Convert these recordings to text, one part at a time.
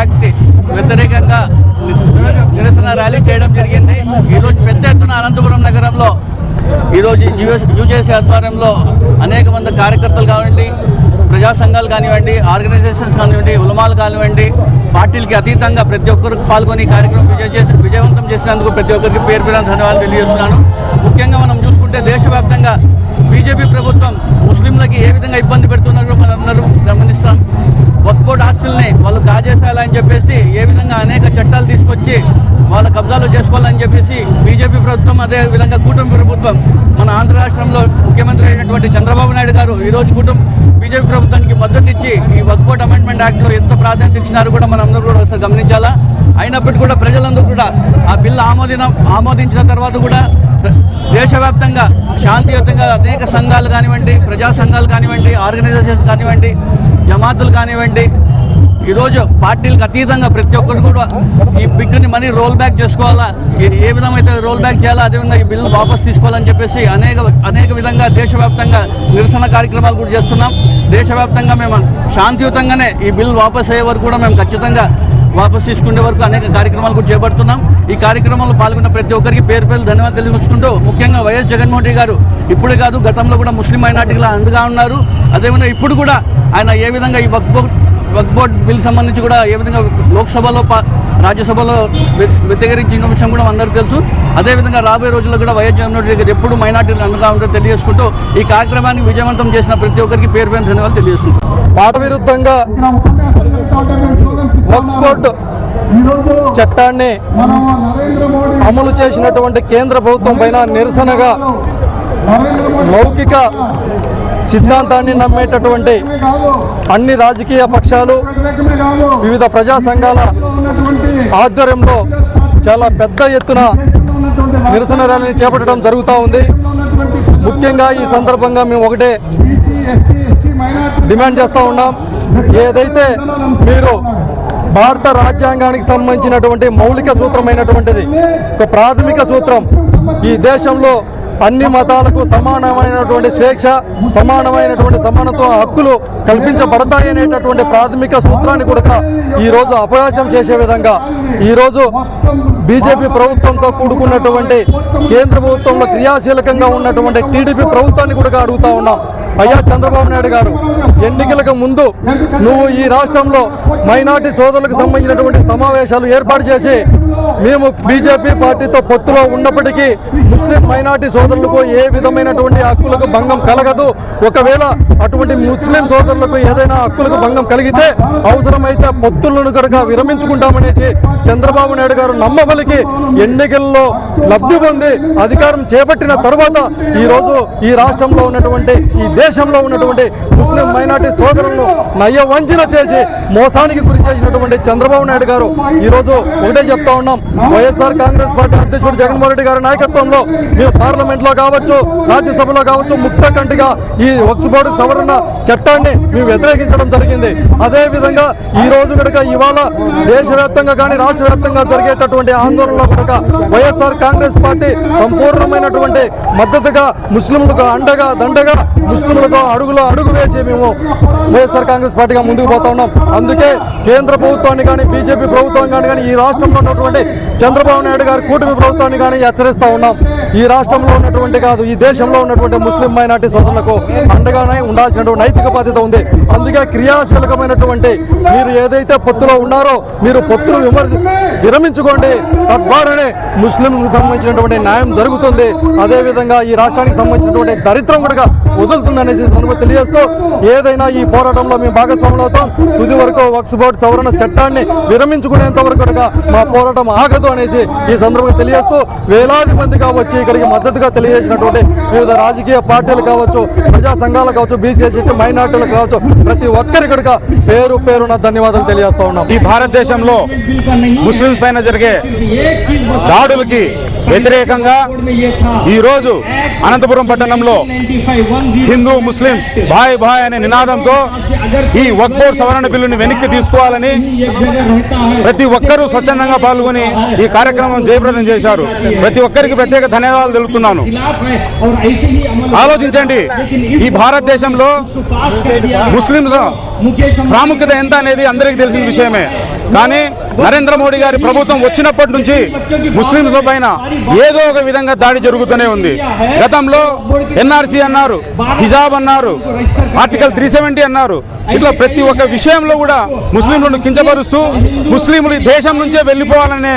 Act వ్యతిరేకంగా నిరసన rally చేయడం జరిగింది. ఈరోజు పెద్ద ఎత్తున అనంతపురం నగరంలో ఈరోజు యూజేసీ ఆధ్వర్యంలో అనేక మంది కార్యకర్తలు కానివ్వండి ప్రజా సంఘాలు కానివ్వండి ఆర్గనైజేషన్స్ కానివ్వండి ఉలమాలు కానివ్వండి పార్టీలకి అతీతంగా ప్రతి ఒక్కరు పాల్గొని కార్యక్రమం విజయ చేసి విజయవంతం చేసినందుకు ప్రతి ఒక్కరికి పేరు పేరు ధన్యవాదాలు తెలియజేస్తున్నాను. ముఖ్యంగా మనం చూసుకుంటే దేశవ్యాప్తంగా బీజేపీ ప్రభుత్వం ముస్లింలకి ఏ విధంగా ఇబ్బంది పెడుతున్నారో మనందరూ గమనిస్తాం. వాళ్ళు చెప్పేసి ఏ విధంగా అనేక చట్టాలు తీసుకొచ్చి వాళ్ళ కబ్జాలు చేసుకోవాలని చెప్పేసి బీజేపీ ప్రభుత్వం అదే విధంగా కూటమి ప్రభుత్వం మన ఆంధ్ర రాష్ట్రంలో ముఖ్యమంత్రి అయినటువంటి చంద్రబాబు నాయుడు గారు ఈరోజు కూటమి బీజేపీ ప్రభుత్వానికి మద్దతు ఇచ్చి ఈ వక్ఫ్ అమెండ్మెంట్ యాక్ట్లో ఎంత ప్రాధాన్యత ఇచ్చినారో కూడా మనం అందరూ కూడా ఒకసారి గమనించాలా? అయినప్పటికీ కూడా ప్రజలందరూ కూడా ఆ బిల్లు ఆమోదిన ఆమోదించిన తర్వాత కూడా దేశవ్యాప్తంగా శాంతియుతంగా అనేక సంఘాలు కానివ్వండి ప్రజా సంఘాలు కానివ్వండి ఆర్గనైజేషన్స్ కానివ్వండి జమాతులు కానివ్వండి ఈరోజు పార్టీలకు అతీతంగా ప్రతి ఒక్కరు కూడా ఈ బిగ్గుని మనీ రోల్ బ్యాక్ చేసుకోవాలా? ఏ- విధమైతే రోల్ బ్యాక్ చేయాలా అదేవిధంగా ఈ బిల్లు వాపస్ తీసుకోవాలని చెప్పేసి అనేక అనేక విధంగా దేశవ్యాప్తంగా నిరసన కార్యక్రమాలు కూడా చేస్తున్నాం. దేశవ్యాప్తంగా మేము శాంతియుతంగానే ఈ బిల్ వాపస్ అయ్యే వరకు కూడా మేము ఖచ్చితంగా వాపస్ తీసుకునే వరకు అనేక కార్యక్రమాలు కూడా చేపడుతున్నాం. ఈ కార్యక్రమంలో పాల్గొన్న ప్రతి ఒక్కరికి పేరు పేరు ధన్యవాదాలు తెలియజేసుకుంటూ ముఖ్యంగా వైఎస్ జగన్మోహన్ రెడ్డి గారు ఇప్పుడు కాదు గతంలో కూడా ముస్లిం మైనార్టీలు అండగా ఉన్నారు. అదేవిధంగా ఇప్పుడు కూడా ఆయన ఏ విధంగా ఈ Waqf board Waqf board bill సంబంధించి కూడా ఏ విధంగా లోక్సభలో రాజ్యసభలో వ్య- వ్యతిరేకించిన విషయం కూడా అందరికీ తెలుసు. అదేవిధంగా రాబోయే రోజుల్లో కూడా వైఎస్ జగన్మోహన్ రెడ్డి గారు ఎప్పుడు మైనార్టీలు అందుగా ఉంటారో తెలియజేసుకుంటూ ఈ కార్యక్రమాన్ని విజయవంతం చేసిన ప్రతి ఒక్కరికి పేరు పేరు ధన్యవాదాలు తెలియజేసుకుంటారు పాత విరుద్ధంగా వక్స్పోర్ట్ చట్టాన్ని అమలు చేసినటువంటి కేంద్ర ప్రభుత్వం పైన నిరసనగా మౌఖిక సిద్ధాంతాన్ని నమ్మేటటువంటి అన్ని రాజకీయ పక్షాలు వివిధ ప్రజా సంఘాల ఆధ్వర్యంలో చాలా పెద్ద ఎత్తున నిరసన ర్యాలీని చేపట్టడం జరుగుతూ ఉంది. ముఖ్యంగా ఈ సందర్భంగా మేము ఒకటే డిమాండ్ చేస్తూ ఉన్నాం. ఏదైతే మీరు భారత రాజ్యాంగానికి సంబంధించినటువంటి మౌలిక సూత్రమైనటువంటిది ఒక ప్రాథమిక సూత్రం ఈ దేశంలో అన్ని మతాలకు సమానమైనటువంటి స్వేచ్ఛ సమానమైనటువంటి సమానత్వ హక్కులు కల్పించబడతాయి అనేటటువంటి ప్రాథమిక సూత్రాన్ని కూడా ఈరోజు అపహాస్యం చేసే విధంగా ఈరోజు బీజేపీ ప్రభుత్వంతో కూడుకున్నటువంటి కేంద్ర ప్రభుత్వంలో క్రియాశీలకంగా ఉన్నటువంటి టీడీపీ ప్రభుత్వాన్ని కూడా అడుగుతా ఉన్నాం. అయ్యా చంద్రబాబు నాయుడు గారు ఎన్నికలకు ముందు నువ్వు ఈ రాష్ట్రంలో మైనార్టీ సోదరులకు సంబంధించినటువంటి సమావేశాలు ఏర్పాటు చేసి మేము బీజేపీ పార్టీతో పొత్తులో ఉన్నప్పటికీ ముస్లిం మైనార్టీ సోదరులకు ఏ విధమైనటువంటి హక్కులకు భంగం కలగదు. ఒకవేళ అటువంటి ముస్లిం సోదరులకు ఏదైనా హక్కులకు భంగం కలిగితే అవసరమైతే పొత్తులను కనుక విరమించుకుంటామనేసి చంద్రబాబు నాయుడు గారు నమ్మబలికి ఎన్నికల్లో లబ్ధి పొంది అధికారం చేపట్టిన తర్వాత ఈ రోజు ఈ రాష్ట్రంలో ఉన్నటువంటి ఈ దేశంలో ఉన్నటువంటి ముస్లిం మైనార్టీ సోదరులను నయ్య వంచన చేసి మోసానికి గురి చేసినటువంటి చంద్రబాబు నాయుడు గారు ఈ రోజు ఒకటే చెప్తా ఉన్నాం. వైఎస్ఆర్ కాంగ్రెస్ పార్టీ అధ్యక్షుడు జగన్మోహన్ రెడ్డి గారి నాయకత్వంలో మేము పార్లమెంట్లో కావచ్చు రాజ్యసభలో కావచ్చు ముక్త కంటిగా ఈ వక్స్ బోర్డు సవరణ చట్టాన్ని మేము వ్యతిరేకించడం జరిగింది. అదేవిధంగా ఈ రోజు కనుక ఇవాళ దేశవ్యాప్తంగా కానీ రాష్ట్ర వ్యాప్తంగా జరిగేటటువంటి ఆందోళనలో కనుక వైఎస్ఆర్ కాంగ్రెస్ పార్టీ సంపూర్ణమైనటువంటి మద్దతుగా ముస్లింలకు అండగా దండగా ముస్లింలతో అడుగులో అడుగు వేసి మేము వైఎస్ఆర్ కాంగ్రెస్ పార్టీగా ముందుకు పోతా ఉన్నాం. అందుకే కేంద్ర ప్రభుత్వాన్ని కానీ బీజేపీ ప్రభుత్వాన్ని కానీ కానీ ఈ రాష్ట్రంలో ఉన్నటువంటి చంద్రబాబు నాయుడు గారి కూటమి ప్రభుత్వాన్ని కానీ హెచ్చరిస్తా ఉన్నాం. ఈ రాష్ట్రంలో ఉన్నటువంటి కాదు ఈ దేశంలో ఉన్నటువంటి ముస్లిం మైనార్టీ సోదరులకు అండగానే ఉండాల్సినటువంటి నైతిక బాధ్యత ఉంది. అందుకే క్రియాశీలకమైనటువంటి మీరు ఏదైతే పొత్తులో ఉన్నారో మీరు పొత్తులు విమర్శ విరమించుకోండి. తద్వారానే ముస్లింలకు సంబంధించినటువంటి న్యాయం జరుగుతుంది. అదేవిధంగా ఈ రాష్ట్రానికి సంబంధించినటువంటి దరిద్రం కూడా వదులుతుందనేసి సందర్భంగా తెలియజేస్తూ ఏదైనా ఈ పోరాటంలో మేము భాగస్వాములు అవుతాం. తుది వరకు వక్స్ బోర్డు సవరణ చట్టాన్ని విరమించుకునేంత వరకు కూడా మా పోరాటం ఆగదు అనేసి ఈ సందర్భంగా తెలియజేస్తూ వేలాది మందిగా వచ్చి ఇక్కడికి మద్దతుగా తెలియజేసినటువంటి వివిధ రాజకీయ పార్టీలు కావచ్చు ప్రజా సంఘాలు కావచ్చు బీసీ ఎస్టీ మైనార్టీలు కావచ్చు ప్రతి ఒక్కరి కూడా పేరు పేరున ధన్యవాదాలు తెలియజేస్తా ఉన్నాం. ఈ భారతదేశంలో ముస్లిం ముస్లింస్ పైన జరిగే దాడులకి వ్యతిరేకంగా ఈ రోజు అనంతపురం పట్టణంలో హిందూ ముస్లింస్ భాయ్ భాయ్ అనే నినాదంతో ఈ వక్బోర్ సవరణ బిల్లుని వెనక్కి తీసుకోవాలని ప్రతి ఒక్కరూ స్వచ్ఛందంగా పాల్గొని ఈ కార్యక్రమం జయప్రదం చేశారు. ప్రతి ఒక్కరికి ప్రత్యేక ధన్యవాదాలు తెలుపుతున్నాను. ఆలోచించండి ఈ భారతదేశంలో ముస్లింల ప్రాముఖ్యత ఎంత అనేది అందరికీ తెలిసిన విషయమే. కానీ నరేంద్ర మోడీ గారి ప్రభుత్వం వచ్చినప్పటి నుంచి ముస్లింస్ పైన ఏదో ఒక విధంగా దాడి జరుగుతూనే ఉంది. గతంలో ఎన్ఆర్సీ అన్నారు హిజాబ్ అన్నారు ఆర్టికల్ త్రీ సెవెంటీ అన్నారు. ఇట్లా ప్రతి ఒక్క విషయంలో కూడా ముస్లింలను కించపరుస్తూ ముస్లింలు దేశం నుంచే వెళ్ళిపోవాలనే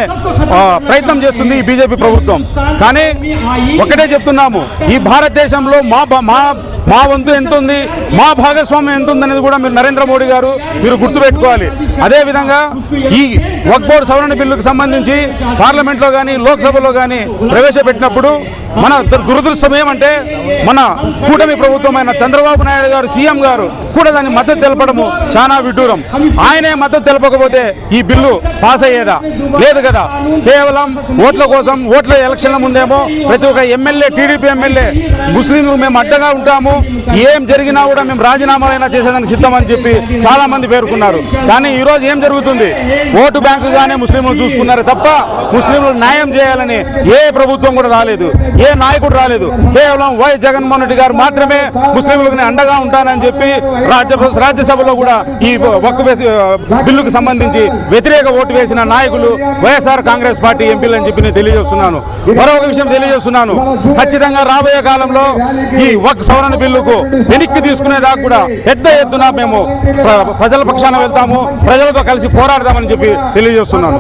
ప్రయత్నం చేస్తుంది ఈ బీజేపీ ప్రభుత్వం. కానీ ఒకటే చెప్తున్నాము ఈ భారతదేశంలో మా మా మా వంతు ఎంత ఉంది మా భాగస్వామ్యం ఎంత ఉంది అనేది కూడా మీరు నరేంద్ర మోడీ గారు మీరు గుర్తుపెట్టుకోవాలి. అదేవిధంగా ఈ వక్ బోర్డు సవరణ బిల్లుకు సంబంధించి పార్లమెంట్లో కానీ లోక్సభలో కానీ ప్రవేశపెట్టినప్పుడు మన దురదృష్టం ఏమంటే మన కూటమి ప్రభుత్వమైన చంద్రబాబు నాయుడు గారు సీఎం గారు కూడా దాన్ని మద్దతు తెలపడము చాలా విడ్డూరం. ఆయనే మద్దతు తెలపకపోతే ఈ బిల్లు పాస్ అయ్యేదా? లేదు కదా. కేవలం ఓట్ల కోసం ఓట్ల ఎలక్షన్ల ముందేమో ప్రతి ఒక్క ఎమ్మెల్యే టీడీపీ ఎమ్మెల్యే ముస్లింలు మేము అడ్డగా ఉంటాము. ఏం జరిగినా కూడా మేము రాజీనామాలైనా చేసేదానికి సిద్ధమని చెప్పి చాలా మంది పేర్కొన్నారు. కానీ ఈ రోజు ఏం జరుగుతుంది? ఓటు బ్యాంకుగానే ముస్లింలు చూసుకున్నారు తప్ప ముస్లింలు న్యాయం చేయాలని ఏ ప్రభుత్వం కూడా రాలేదు ఏ నాయకుడు రాలేదు. కేవలం వై జగన్మోహన్ రెడ్డి గారు మాత్రమే ముస్లింలకు అండగా ఉంటానని చెప్పి రాజ్య రాజ్యసభలో కూడా ఈ ఒక్క బిల్లుకు సంబంధించి వ్యతిరేక ఓటు వేసిన నాయకులు వైఎస్ఆర్ కాంగ్రెస్ పార్టీ ఎంపీలు అని చెప్పి నేను తెలియజేస్తున్నాను. మరొక విషయం తెలియజేస్తున్నాను. ఖచ్చితంగా రాబోయే కాలంలో ఈ వక్ సవరణ బిల్లుకు వెనక్కి తీసుకునేదాకా కూడా పెద్ద ఎత్తున మేము ప్రజల పక్షాన వెళ్తాము. ప్రజలతో కలిసి పోరాడదామని చెప్పి తెలియజేస్తున్నాను.